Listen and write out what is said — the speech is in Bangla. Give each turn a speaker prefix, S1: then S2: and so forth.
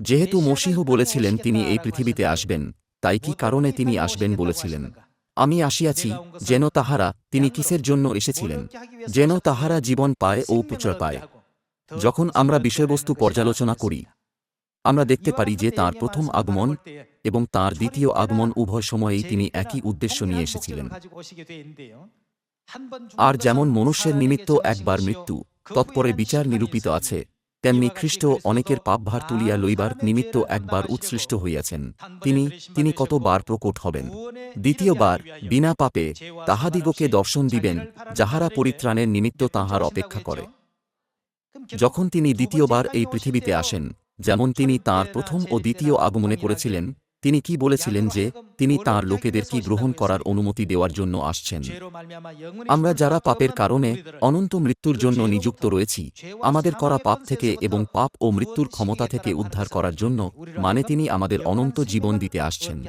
S1: যেহেতু মসিহ বলেছিলেন তিনি এই পৃথিবীতে আসবেন, তাই কি কারণে তিনি আসবেন বলেছিলেন? আমি আসিয়াছি, যেন তাহারা, তিনি কিসের জন্য এসেছিলেন? যেন তাহারা জীবন পায় ও প্রচার পায়। যখন আমরা বিষয়বস্তু পর্যালোচনা করি, আমরা দেখতে পারি যে তার প্রথম আগমন এবং তার দ্বিতীয় আগমন উভয় সময়েই তিনি একই উদ্দেশ্য নিয়ে এসেছিলেন। আর যেমন মনুষ্যের নিমিত্ত একবার মৃত্যু, তৎপরে বিচার নিরূপিত আছে তেমনি খ্রিস্ট অনেকের পাপভার তুলিয়া লইবার নিমিত্ত একবার উৎসৃষ্ট হইয়াছেন। তিনি তিনি কতবার প্রকট হবেন? দ্বিতীয়বার, বিনা পাপে তাহাদিগকে দর্শন দিবেন, যাহারা পরিত্রাণের নিমিত্ত তাহার অপেক্ষা করে। যখন তিনি দ্বিতীয়বার এই পৃথিবীতে আসেন, যেমন তিনি তার প্রথম ও দ্বিতীয় আগমনে করেছিলেন তিনি কি বলেছিলেন যে তিনি তার লোকেদের কি গ্রহণ করার অনুমতি দেওয়ার জন্য আসছেন? আমরা যারা পাপের কারণে অনন্ত মৃত্যুর জন্য নিযুক্ত রয়েছি আমাদের করা পাপ থেকে এবং পাপ ও মৃত্যুর ক্ষমতা থেকে উদ্ধার করার জন্য মানে তিনি আমাদের অনন্ত জীবন দিতে আসছেন।